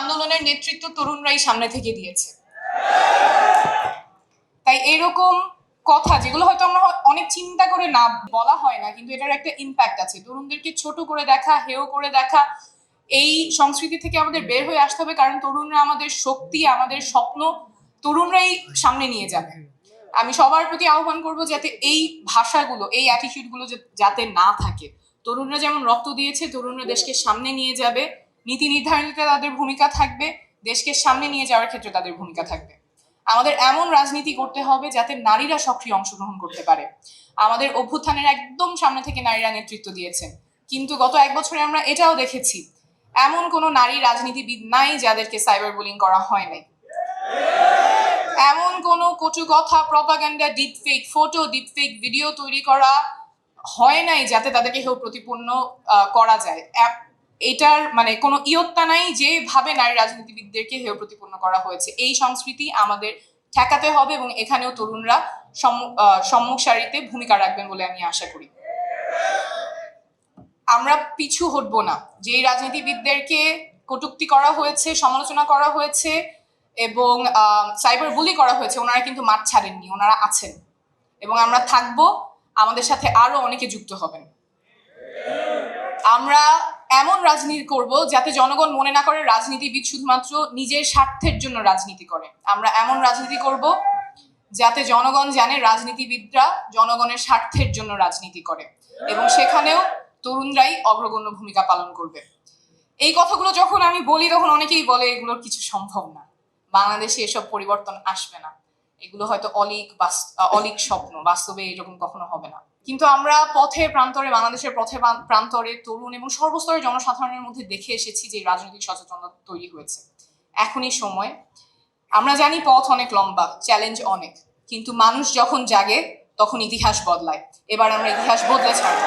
আন্দোলনের নেতৃত্ব তরুণরাই সামনে থেকে দিয়েছে। তাই এরকম কথা যেগুলো হয়তো আমরা অনেক চিন্তা করে না বলা হয় না, কিন্তু এটার একটা ইম্প্যাক্ট আছে। তরুণদেরকে ছোট করে দেখা, হেয় করে দেখা, এই সংস্কৃতি থেকে আমাদের বের হয়ে আসতে হবে, কারণ তরুণরা আমাদের শক্তি, আমাদের স্বপ্ন তরুণরাই সামনে নিয়ে যাবে। আমি সবার প্রতি আহ্বান করব যাতে এই ভাষাগুলো, এই অ্যাটিটিউডগুলো যাতে না থাকে। তরুণরা যেমন রক্ত দিয়েছে, তরুণরা দেশকে সামনে নিয়ে যাবে। নীতি নির্ধারণীতে তাদের ভূমিকা থাকবে, দেশকে সামনে নিয়ে যাওয়ার ক্ষেত্রে তাদের ভূমিকা থাকবে। আমাদের এমন রাজনীতি করতে হবে যাতে নারীরা সক্রিয় অংশগ্রহণ করতে পারে। আমাদের অভ্যুত্থানের একদম সামনে থেকে নারীরা নেতৃত্ব দিয়েছেন। কিন্তু গত এক বছরে আমরা এটাও দেখেছি, এমন কোনো নারী রাজনীতিবিদ নাই যাদেরকে সাইবার বুলিং করা হয় নাই। এমন কোনো কটু কথা propaganda, deepfake, photo, deepfake, video তৈরি করা হয় নাই যাতে তাদেরকে হেউ প্রতিপন্ন করা যায়। এটার মানে কোনো ইয়ত্তা নাই যেভাবে নারী রাজনীতিবিদদেরকে হেয় প্রতিপন্ন করা হয়েছে। এই সংস্কৃতি আমাদের ঠেকাতে হবে এবং এখানেও তরুণরা সম্মুখ সারিতে ভূমিকা রাখবেন বলে আমি আশা করি। আমরা পিছু হটবো না। যেই রাজনীতিবিদদেরকে কটূক্তি করা হয়েছে, সমালোচনা করা হয়েছে এবং সাইবার বুলি করা হয়েছে, ওনারা কিন্তু মাঠ ছাড়েননি, ওনারা আছেন। এবং আমরা থাকব, আমাদের সাথে আরও অনেকে যুক্ত হবেন। আমরা এমন রাজনীতি করব যাতে জনগণ মনে না করে রাজনীতিবিদ শুধুমাত্র নিজের স্বার্থের জন্য রাজনীতি করে। আমরা এমন রাজনীতি করব যাতে জনগণ জানে রাজনীতিবিদরা জনগণের স্বার্থের জন্য রাজনীতি করে এবং সেখানেও তরুণরাই অগ্রগণ্য ভূমিকা পালন করবে। এই কথাগুলো যখন আমি বলি, তখন অনেকেই বলে, এগুলোর কিছু সম্ভব না। বাংলাদেশে এসব পরিবর্তন আসবে না। এগুলো হয়তো অলিক অলিক স্বপ্ন। বাস্তবে এরকম কখনো হবে না। কিন্তু আমরা পথে, প্রান্তরে, বাংলাদেশের পথে প্রান্তরে তরুণ এবং সর্বস্তরের জনসাধারণের মধ্যে দেখে এসেছি যে রাজনৈতিক সচেতনতা তৈরি হয়েছে। এখনই সময়। আমরা জানি পথ অনেক লম্বা চ্যালেঞ্জ অনেক, কিন্তু মানুষ যখন জাগে, তখন ইতিহাস বদলায়। এবার আমরা ইতিহাস বদলে ছাড়বো।